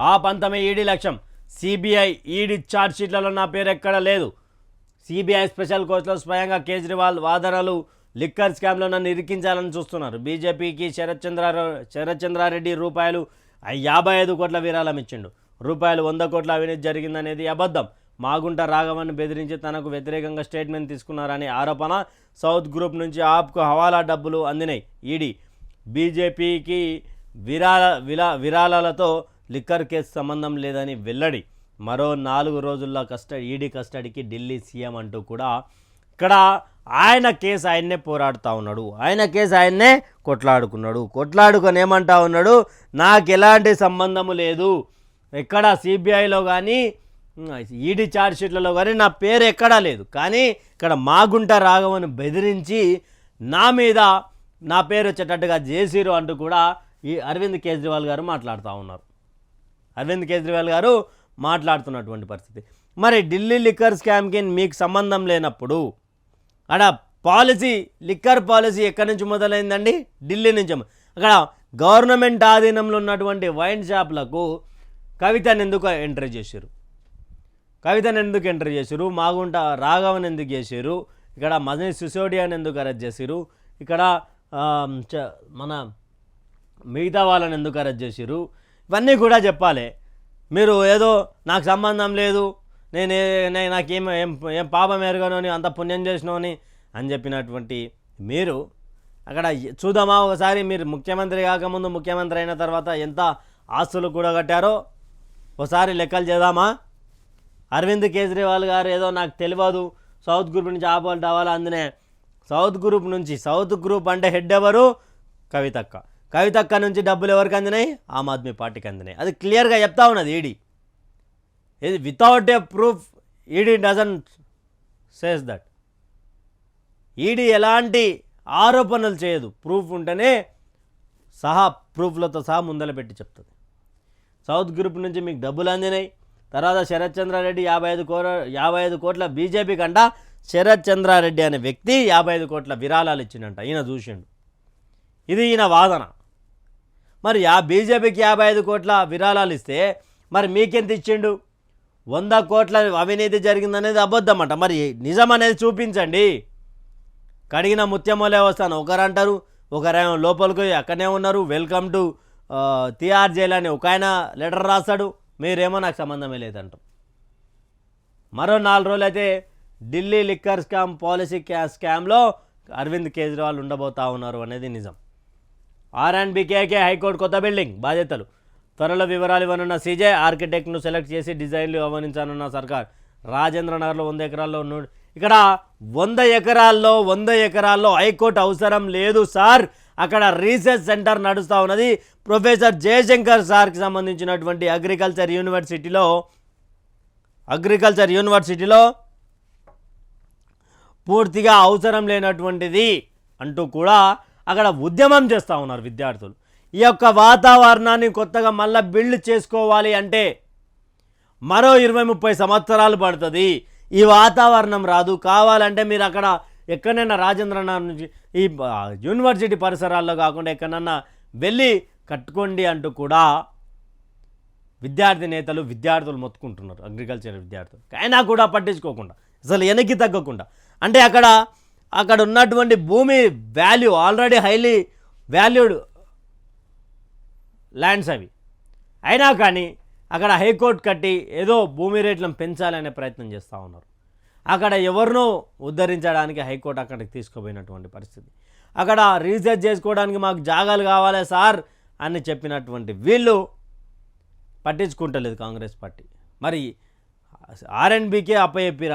ఆ పంతమే ఈడీ లక్ష్యం. సిబిఐ ఈడీ ఛార్జ్షీట్లలో నా పేరు ఎక్కడ లేదు. సిబిఐ స్పెషల్ కోర్టులో స్వయంగా కేజ్రీవాల్ వాదనలు లిక్కర్ స్కామ్లో నన్ను ఇరికించాలని చూస్తున్నారు. బీజేపీకి శరత్ చంద్ర శరత్ చంద్రారెడ్డి రూపాయలు యాభై ఐదు కోట్ల విరాళం ఇచ్చిండు. రూపాయలు వంద కోట్ల అవినీతి జరిగిందనేది అబద్ధం. మాగుంట రాఘవన్ బెదిరించి తనకు వ్యతిరేకంగా స్టేట్మెంట్ తీసుకున్నారని ఆరోపణ సౌత్ గ్రూప్ నుంచి ఆప్కు హవాలా డబ్బులు అందినాయి. ఈడీ బీజేపీకి విరాళ విలా విరాళాలతో లిక్కర్ కేసు సంబంధం లేదని వెల్లడి. మరో నాలుగు రోజుల్లో కస్టడీ ఈడీ కస్టడీకి ఢిల్లీ సీఎం అంటూ కూడా ఇక్కడ ఆయన కేసు ఆయన్నే పోరాడుతూ ఉన్నాడు. ఆయన కేసు ఆయన్నే కొట్లాడుకున్నాడు. కొట్లాడుకొని ఏమంటా ఉన్నాడు? నాకు ఎలాంటి సంబంధము లేదు. ఎక్కడ సిబిఐలో కానీ ఈడీ ఛార్జ్షీట్లలో కానీ నా పేరు ఎక్కడా లేదు. కానీ ఇక్కడ మాగుంట రాఘవను బెదిరించి నా మీద నా పేరు వచ్చేటట్టుగా చేసిరు అంటూ కూడా ఈ అరవింద్ కేజ్రీవాల్ గారు మాట్లాడుతూ ఉన్నారు. అరవింద్ కేజ్రీవాల్ గారు మాట్లాడుతున్నటువంటి పరిస్థితి. మరి ఢిల్లీ లిక్కర్ స్కామ్కి మీకు సంబంధం లేనప్పుడు అక్కడ పాలసీ లిక్కర్ పాలసీ ఎక్కడి నుంచి మొదలైందండి? ఢిల్లీ నుంచి. అక్కడ గవర్నమెంట్ ఆధీనంలో ఉన్నటువంటి వైన్ షాప్లకు కవితను ఎందుకు ఎంటర్ చేశారు? కవితను ఎందుకు ఎంటర్ చేశారు? మాగుంట రాఘవన్ ఎందుకు చేశారు? ఇక్కడ మనీష్ సిసోడియాని ఎందుకు అరెస్ట్ చేశారు? ఇక్కడ చ- మన మిగతా వాళ్ళని ఎందుకు అరెస్ట్ చేశారు? ఇవన్నీ కూడా చెప్పాలి. మీరు ఏదో నాకు సంబంధం లేదు నేను నాకేం ఏం ఏం పాపం ఎరగనోని అంత పుణ్యం చేసినోని అని చెప్పినటువంటి మీరు అక్కడ చూద్దామా ఒకసారి మీరు ముఖ్యమంత్రి కాకముందు ముఖ్యమంత్రి అయిన తర్వాత ఎంత ఆస్తులు కూడా కట్టారో ఒకసారి లెక్కలు చేద్దామా? అరవింద్ కేజ్రీవాల్ గారు ఏదో నాకు తెలియదు సౌత్ గ్రూప్ నుంచి ఆపాలి రావాలి అందునే సౌత్ గ్రూప్ నుంచి సౌత్ గ్రూప్ అంటే హెడ్ ఎవరు? కవితక్క. కవితక్క నుంచి డబ్బులు ఎవరికి అందినాయి? ఆమ్ ఆద్మీ పార్టీకి అందినాయి. అది క్లియర్గా చెప్తా ఉన్నది ఈడీ. ఇది without a proof ED doesn't says that ED ఎలాంటి ఆరోపణలు చేయదు. ప్రూఫ్ ఉంటేనే సహా ప్రూఫ్లతో సహా ముందల పెట్టి చెప్తుంది. సౌత్ గ్రూప్ నుంచి మీకు డబ్బులు అందినాయి. తర్వాత శరత్ చంద్రారెడ్డి యాభై ఐదు కోట్ల యాభై ఐదు కోట్ల బీజేపీ కంట శరత్ చంద్రారెడ్డి అనే వ్యక్తి యాభై ఐదు కోట్ల విరాళాలు ఇచ్చిండంట. ఈయన చూసిండు. ఇది ఈయన వాదన. మరి ఆ బీజేపీకి యాభై ఐదు కోట్ల విరాళాలు ఇస్తే మరి మీకెంత ఇచ్చిండు? వంద కోట్ల అవినీతి జరిగిందనేది అబద్ధం మరి నిజం అనేది చూపించండి. కడిగిన ముత్యమోలే వస్తాను. ఒకరు అంటారు ఒకరేమో లోపలికి అక్కడనే ఉన్నారు. వెల్కమ్ టు తిఆర్ జైల్ అని ఒక ఆయన లెటర్ రాస్తాడు. మీరేమో నాకు సంబంధమే లేదంటాం మరో నాలుగు రోజులు అయితే ఢిల్లీ లిక్కర్ స్కామ్ పాలసీ క్యా స్కామ్లో అరవింద్ కేజ్రీవాల్ ఉండబోతా ఉన్నారు అనేది నిజం. ఆర్ అండ్ బీకేకే హైకోర్టు కొత్త బిల్డింగ్ బాధ్యతలు. త్వరలో వివరాలు ఇవ్వనున్న సీజే ఆర్కిటెక్ట్ను సెలెక్ట్ చేసి డిజైన్లు ఆహ్వానించానున్న సర్కార్. రాజేంద్ర నగర్లో వంద ఎకరాల్లో ఉన్నాడు ఇక్కడ వంద ఎకరాల్లో వంద ఎకరాల్లో హైకోర్టు అవసరం లేదు సార్. అక్కడ రీసెర్చ్ సెంటర్ నడుస్తూ ఉన్నది. ప్రొఫెసర్ జయశంకర్ సార్కి సంబంధించినటువంటి అగ్రికల్చర్ యూనివర్సిటీలో అగ్రికల్చర్ యూనివర్సిటీలో పూర్తిగా అవసరం లేనటువంటిది అంటూ కూడా అక్కడ ఉద్యమం చేస్తూ ఉన్నారు విద్యార్థులు. ఈ యొక్క వాతావరణాన్ని కొత్తగా మళ్ళీ బిల్డ్ చేసుకోవాలి అంటే మరో ఇరవై ముప్పై సంవత్సరాలు పడుతుంది. ఈ వాతావరణం రాదు. కావాలంటే మీరు అక్కడ ఎక్కడైనా రాజేంద్రనగర్ నుంచి ఈ యూనివర్సిటీ పరిసరాల్లో కాకుండా ఎక్కడన్నా వెళ్ళి కట్టుకోండి అంటూ కూడా విద్యార్థి నేతలు విద్యార్థులు మొత్తుకుంటున్నారు. అగ్రికల్చర్ విద్యార్థులు. అయినా కూడా పట్టించుకోకుండా. అసలు వెనక్కి తగ్గకుండా. అంటే అక్కడ అక్కడ ఉన్నటువంటి భూమి value already highly valued lands అవి. అయినా కానీ అక్కడ హైకోర్టు కట్టి ఏదో భూమి రేట్లను పెంచాలనే ప్రయత్నం చేస్తూ ఉన్నారు. అక్కడ ఎవరినో ఉద్ధరించడానికి హైకోర్టు అక్కడికి తీసుకుపోయినటువంటి పరిస్థితి. అక్కడ రీసెర్చ్ చేసుకోవడానికి మాకు జాగాలు కావాలి సార్ అని చెప్పినటువంటి వీళ్ళు పట్టించుకుంటలేదు కాంగ్రెస్ పార్టీ. మరి ఆర్ఎండ్బికే అప్పయ్యప్పిరా